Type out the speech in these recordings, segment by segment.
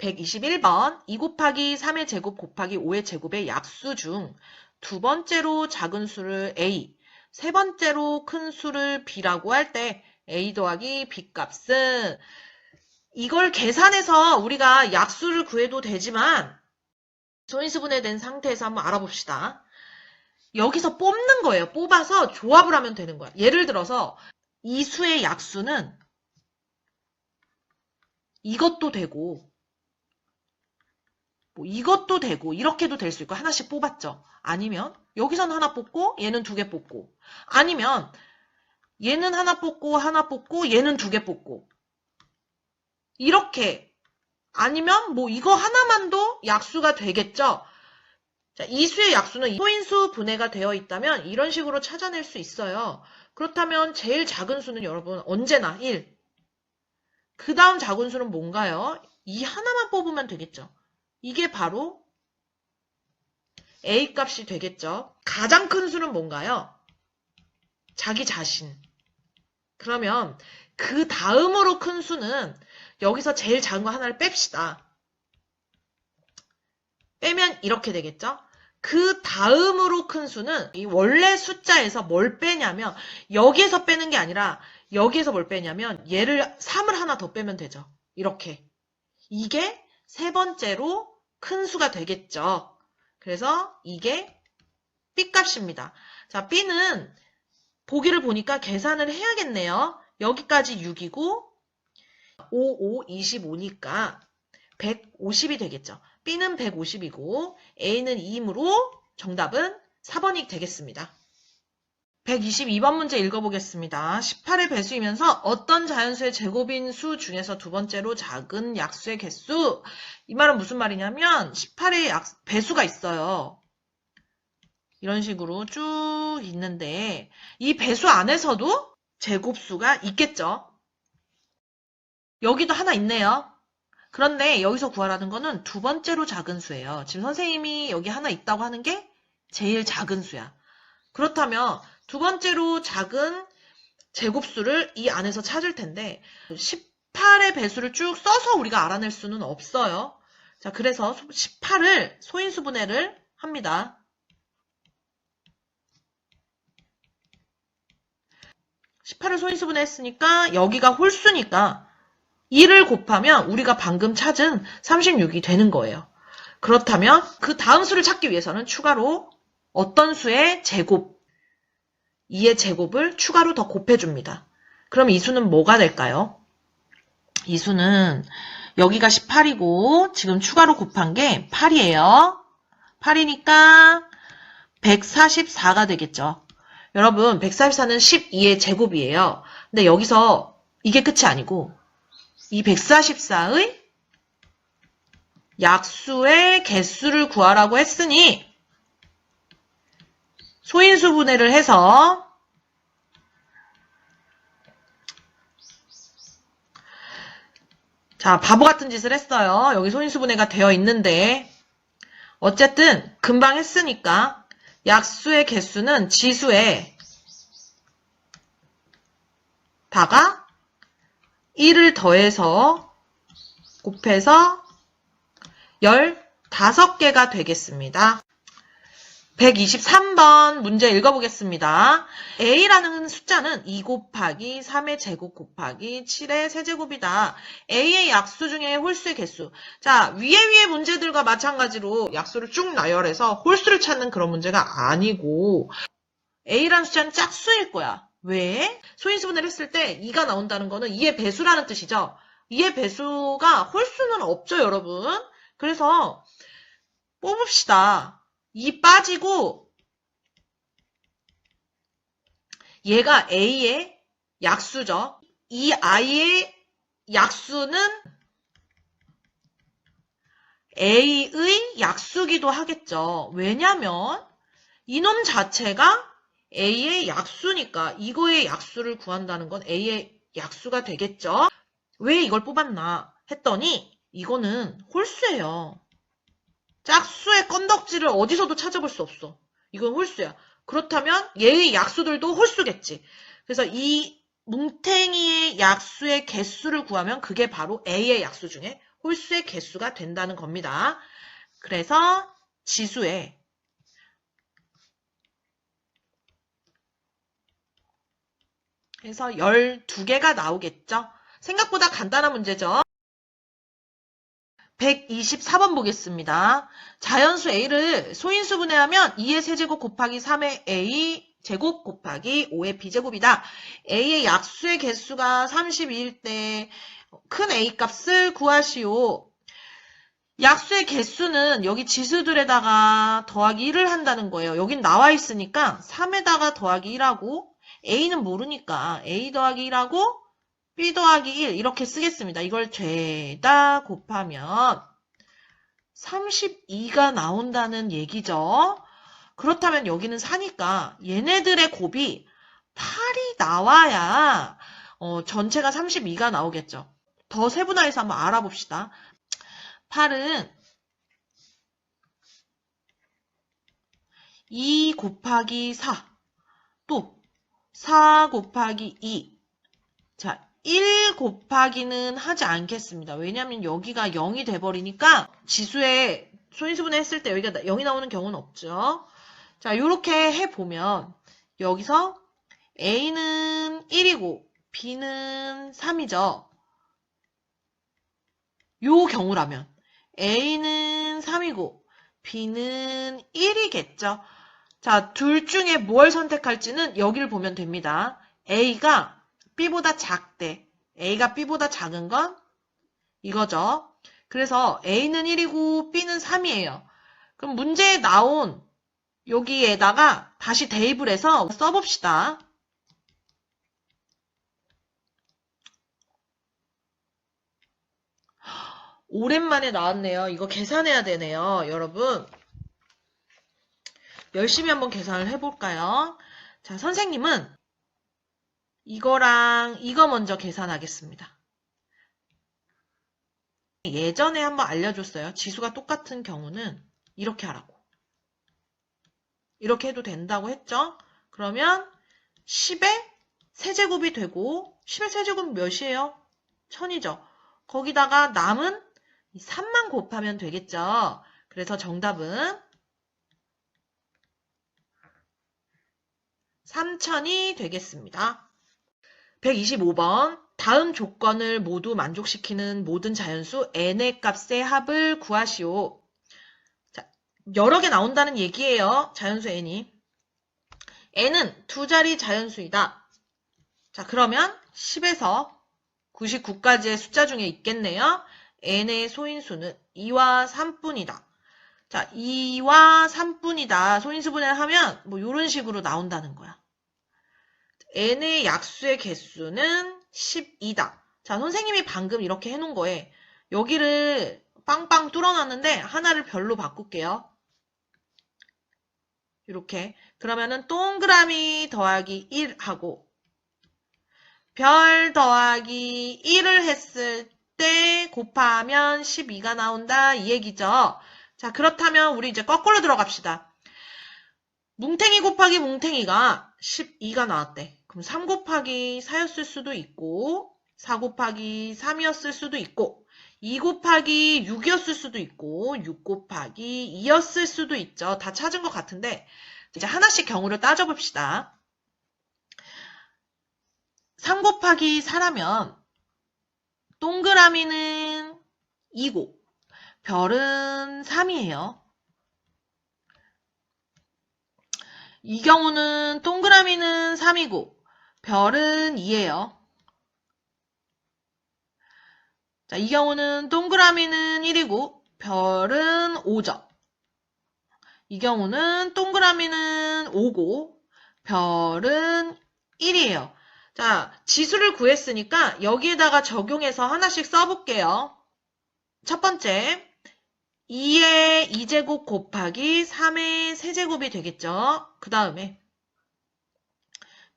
121번 2 곱하기 3의 제곱 곱하기 5의 제곱의 약수 중 두 번째로 작은 수를 a, 세 번째로 큰 수를 b라고 할 때 a 더하기 b 값은 이걸 계산해서 우리가 약수를 구해도 되지만 소인수분해 된 상태에서 한번 알아봅시다. 여기서 뽑는 거예요. 뽑아서 조합을 하면 되는 거야. 예를 들어서 이 수의 약수는 이것도 되고 뭐 이것도 되고 이렇게도 될 수 있고 하나씩 뽑았죠. 아니면 여기서는 하나 뽑고 얘는 두 개 뽑고 아니면 얘는 하나 뽑고 하나 뽑고 얘는 두 개 뽑고 이렇게 아니면 뭐 이거 하나만도 약수가 되겠죠. 자, 이 수의 약수는 소인수 분해가 되어 있다면 이런 식으로 찾아낼 수 있어요. 그렇다면 제일 작은 수는 여러분 언제나 1. 그 다음 작은 수는 뭔가요? 이 하나만 뽑으면 되겠죠. 이게 바로 A 값이 되겠죠. 가장 큰 수는 뭔가요? 자기 자신. 그러면 그 다음으로 큰 수는 여기서 제일 작은 거 하나를 뺍시다. 빼면 이렇게 되겠죠? 그 다음으로 큰 수는 이 원래 숫자에서 뭘 빼냐면 여기에서 빼는 게 아니라 여기에서 뭘 빼냐면 얘를 3을 하나 더 빼면 되죠. 이렇게. 이게 세 번째로 큰 수가 되겠죠. 그래서 이게 B 값입니다. 자, B는 보기를 보니까 계산을 해야겠네요. 여기까지 6이고 5, 5, 25니까 150이 되겠죠. B는 150이고 A는 2이므로 정답은 4번이 되겠습니다. 122번 문제 읽어보겠습니다. 18의 배수이면서 어떤 자연수의 제곱인 수 중에서 두 번째로 작은 약수의 개수. 이 말은 무슨 말이냐면 18의 약, 배수가 있어요. 이런 식으로 쭉 있는데 이 배수 안에서도 제곱수가 있겠죠. 여기도 하나 있네요. 그런데 여기서 구하라는 거는 두 번째로 작은 수예요. 지금 선생님이 여기 하나 있다고 하는 게 제일 작은 수야. 그렇다면 두 번째로 작은 제곱수를 이 안에서 찾을 텐데 18의 배수를 쭉 써서 우리가 알아낼 수는 없어요. 자, 그래서 18을 소인수 분해를 합니다. 18을 소인수 분해 했으니까 여기가 홀수니까 2를 곱하면 우리가 방금 찾은 36이 되는 거예요. 그렇다면 그 다음 수를 찾기 위해서는 추가로 어떤 수의 제곱, 2의 제곱을 추가로 더 곱해줍니다. 그럼 이 수는 뭐가 될까요? 이 수는 여기가 18이고 지금 추가로 곱한 게 8이에요. 8이니까 144가 되겠죠. 여러분 144는 12의 제곱이에요. 근데 여기서 이게 끝이 아니고 이 144의 약수의 개수를 구하라고 했으니 소인수 분해를 해서 자, 바보 같은 짓을 했어요. 여기 소인수 분해가 되어 있는데 어쨌든 금방 했으니까 약수의 개수는 지수에 다가 1을 더해서 곱해서 15개가 되겠습니다. 123번 문제 읽어보겠습니다. A라는 숫자는 2 곱하기 3의 제곱 곱하기 7의 세제곱이다. A의 약수 중에 홀수의 개수. 자, 위에 위에 문제들과 마찬가지로 약수를 쭉 나열해서 홀수를 찾는 그런 문제가 아니고 A라는 숫자는 짝수일 거야. 왜? 소인수분해를 했을 때 2가 나온다는 거는 2의 배수라는 뜻이죠. 2의 배수가 홀수는 없죠, 여러분. 그래서 뽑읍시다. 2 빠지고 얘가 A의 약수죠. 이 I의 약수는 A의 약수기도 하겠죠. 왜냐면 이놈 자체가 A의 약수니까 이거의 약수를 구한다는 건 A의 약수가 되겠죠. 왜 이걸 뽑았나 했더니 이거는 홀수예요. 짝수의 건덕지를 어디서도 찾아볼 수 없어. 이건 홀수야. 그렇다면 얘의 약수들도 홀수겠지. 그래서 이 뭉탱이의 약수의 개수를 구하면 그게 바로 A의 약수 중에 홀수의 개수가 된다는 겁니다. 그래서 지수에 그래서 12개가 나오겠죠. 생각보다 간단한 문제죠. 124번 보겠습니다. 자연수 a를 소인수 분해하면 2의 세제곱 곱하기 3의 a 제곱 곱하기 5의 b제곱이다. a의 약수의 개수가 32일 때 큰 a 값을 구하시오. 약수의 개수는 여기 지수들에다가 더하기 1을 한다는 거예요. 여긴 나와 있으니까 3에다가 더하기 1하고 a는 모르니까 a 더하기 1하고 b 더하기 1 이렇게 쓰겠습니다. 이걸 죄다 곱하면 32가 나온다는 얘기죠. 그렇다면 여기는 4니까 얘네들의 곱이 8이 나와야 어, 전체가 32가 나오겠죠. 더 세분화해서 한번 알아봅시다. 8은 2 곱하기 4, 또 4 곱하기 2. 자, 1 곱하기는 하지 않겠습니다. 왜냐하면 여기가 0이 돼버리니까 지수에 소인수분해 했을 때 여기가 0이 나오는 경우는 없죠. 자, 이렇게 해보면 여기서 A는 1이고 B는 3이죠. 요 경우라면 A는 3이고 B는 1이겠죠. 자, 둘 중에 뭘 선택할지는 여기를 보면 됩니다. A가 B보다 작대. A가 B보다 작은 건 이거죠. 그래서 A는 1이고 B는 3이에요. 그럼 문제에 나온 여기에다가 다시 대입을 해서 써봅시다. 오랜만에 나왔네요. 이거 계산해야 되네요. 여러분. 열심히 한번 계산을 해볼까요? 자, 선생님은 이거랑 이거 먼저 계산하겠습니다. 예전에 한번 알려줬어요. 지수가 똑같은 경우는 이렇게 하라고. 이렇게 해도 된다고 했죠? 그러면 10의 세제곱이 되고 10의 세제곱은 몇이에요? 1000이죠. 거기다가 남은 3만 곱하면 되겠죠. 그래서 정답은 3000이 되겠습니다. 125번 다음 조건을 모두 만족시키는 모든 자연수 n의 값의 합을 구하시오. 자, 여러 개 나온다는 얘기예요. 자연수 n이. n은 두 자리 자연수이다. 자, 그러면 10에서 99까지의 숫자 중에 있겠네요. n의 소인수는 2와 3뿐이다. 자, 2와 3뿐이다. 소인수 분해를 하면 뭐 이런 식으로 나온다는 거야. N의 약수의 개수는 12다. 자, 선생님이 방금 이렇게 해놓은 거에 여기를 빵빵 뚫어놨는데 하나를 별로 바꿀게요. 이렇게. 그러면은 동그라미 더하기 1하고 별 더하기 1을 했을 때 곱하면 12가 나온다 이 얘기죠. 자 그렇다면 우리 이제 거꾸로 들어갑시다. 뭉탱이 곱하기 뭉탱이가 12가 나왔대. 그럼 3 곱하기 4였을 수도 있고 4 곱하기 3이었을 수도 있고 2 곱하기 6이었을 수도 있고 6 곱하기 2였을 수도 있죠. 다 찾은 것 같은데 이제 하나씩 경우를 따져봅시다. 3 곱하기 4라면 동그라미는 2고 별은 3이에요. 이 경우는 동그라미는 3이고 별은 2예요. 자, 이 경우는 동그라미는 1이고 별은 5죠. 이 경우는 동그라미는 5고 별은 1이에요. 자, 지수를 구했으니까 여기에다가 적용해서 하나씩 써볼게요. 첫 번째, 2의 2제곱 곱하기 3의 세제곱이 되겠죠. 그 다음에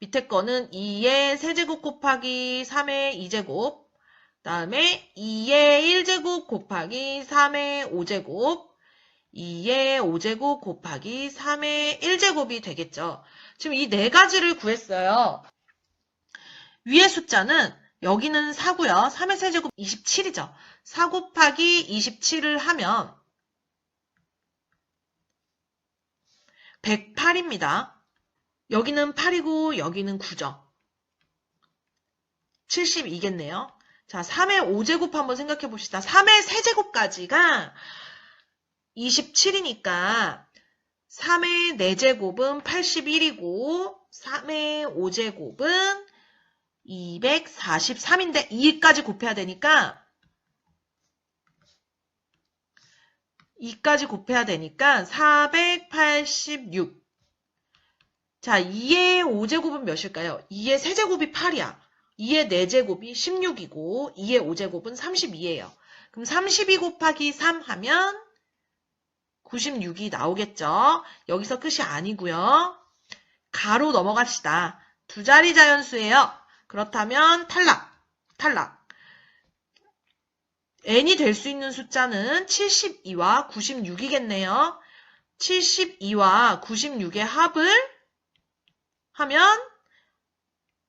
밑에 거는 2의 세제곱 곱하기 3의 2제곱 그 다음에 2의 1제곱 곱하기 3의 5제곱 2의 5제곱 곱하기 3의 1제곱이 되겠죠. 지금 이 네 가지를 구했어요. 위의 숫자는 여기는 4고요. 3의 세제곱 27이죠. 4 곱하기 27을 하면 108입니다. 여기는 8이고 여기는 9죠. 72겠네요. 자, 3의 5제곱 한번 생각해 봅시다. 3의 세제곱까지가 27이니까 3의 4제곱은 81이고 3의 5제곱은 243인데 2까지 곱해야 되니까 2까지 곱해야 되니까 486. 자, 2의 5제곱은 몇일까요? 2의 세제곱이 8이야. 2의 4제곱이 16이고 2의 5제곱은 32예요. 그럼 32 곱하기 3 하면 96이 나오겠죠? 여기서 끝이 아니고요. 가로 넘어갑시다. 두 자리 자연수예요. 그렇다면 탈락, 탈락. n이 될 수 있는 숫자는 72와 96이겠네요. 72와 96의 합을 하면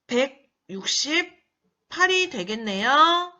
168이 되겠네요.